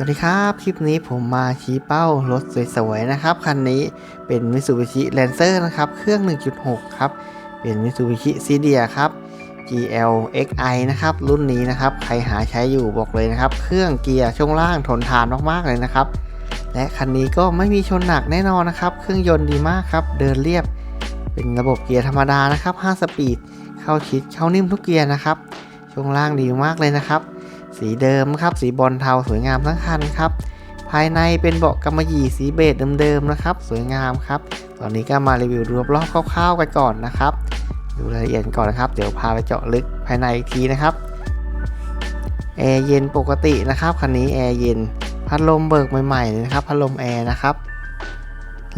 วัสดีครับ คลิปนี้ผมมาชี้เป้ารถสวยๆนะครับ คันนี้เป็น Mitsubishi Lancer นะครับ เครื่อง 1.6 ครับ เป็น Mitsubishi c d i a ครับ GL XI นะครับ รุ่นนี้นะครับ ใครหาใช้อยู่บอกเลยนะครับ เครื่องเกียร์ช่วงล่างทนทานมากๆเลยนะครับ และคันนี้ก็ไม่มีชนหนักแน่นอนนะครับ เครื่องยนต์ดีมากครับ เดินเรียบ เป็นระบบเกียร์ธรรมดานะครับ 5 สปีด เข้าชิดเข้านิ่มทุกเกียร์นะครับ ช่วงล่างดีมากเลยนะครับ สีเดิมครับ สีบอลเทาสวยงามทั้งคันครับ ภายในเป็นเบาะกำมะหยี่สีเบจเดิมๆนะครับ สวยงามครับ ตอนนี้ก็มารีวิวรอบๆคร่าวๆกันก่อนนะครับ ดูรายละเอียดก่อนนะครับ เดี๋ยวพาไปเจาะลึกภายในอีกทีนะครับ แอร์เย็นปกตินะครับคันนี้แอร์เย็น พัดลมเบิกใหม่ๆเลยนะครับ พัดลมแอร์นะครับ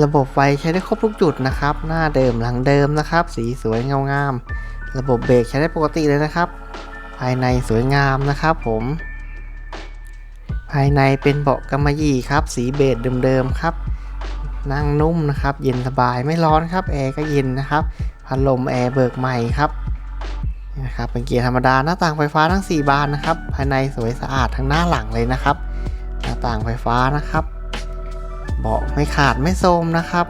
ระบบไฟใช้ได้ครบทุกจุดนะครับ หน้าเดิมหลังเดิมนะครับ สีสวยเงางาม ระบบเบรกใช้ได้ปกติเลยนะครับ ภายในสวยงามนะครับผม ภายในเป็นเบาะกำมะหยี่ครับ สีเบจเดิมๆครับ นั่งนุ่มนะครับ เย็นสบายไม่ร้อนครับ แอร์ก็เย็นนะครับ พัดลมแอร์เบิกใหม่ครับนะครับเป็นเกียร์ธรรมดาหน้าต่างไฟฟ้าทั้ง 4 บานนะครับ ภายในสวยสะอาดทั้งหน้าหลังเลยนะครับ หน้าต่างไฟฟ้านะครับ เบาะไม่ขาดไม่โทรมนะครับ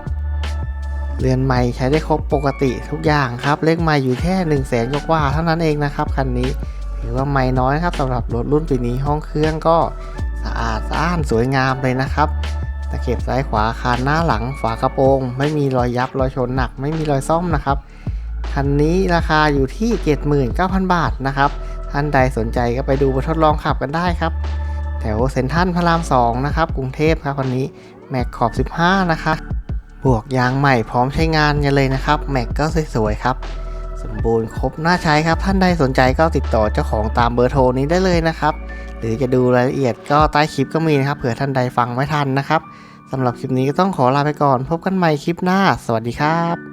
เรือนไม้ใช้ได้ครบปกติทุกอย่างครับ เลขไม้อยู่แค่1นึ่งแสนกว่าเท่านั้นเองนะครับคันนี้ ถือว่าไม่น้อยครับสำหรับรถรุ่นปีนี้ห้องเครื่องก็สะอาดสะอ้านสวยงามเลยนะครับตะเข็บซ้ายขวาคานหน้าหลังฝากระโปรง ไม่มีรอยยับรอยชนหนัก ไม่มีรอยซ่อมนะครับคันนี้ราคาอยู่ที่ 79,000 บาทนะครับท่านใดสนใจก็ไปดูไปทดลองขับกันได้ครับ แถวเซ็นทรัลพระราม 2 นะครับ กรุงเทพครับคันนี้แม็กขอบ 15 นะคะบวกยางใหม่พร้อมใช้งานกันเลยนะครับ แม็กก็สวยๆครับ สมบูรณ์ครบน่าใช้ครับ ท่านใดสนใจก็ติดต่อเจ้าของตามเบอร์โทรนี้ได้เลยนะครับ หรือจะดูรายละเอียดก็ใต้คลิปก็มีนะครับเผื่อท่านใดฟังไม่ทันนะครับสำหรับคลิปนี้ก็ต้องขอลาไปก่อน พบกันใหม่คลิปหน้า สวัสดีครับ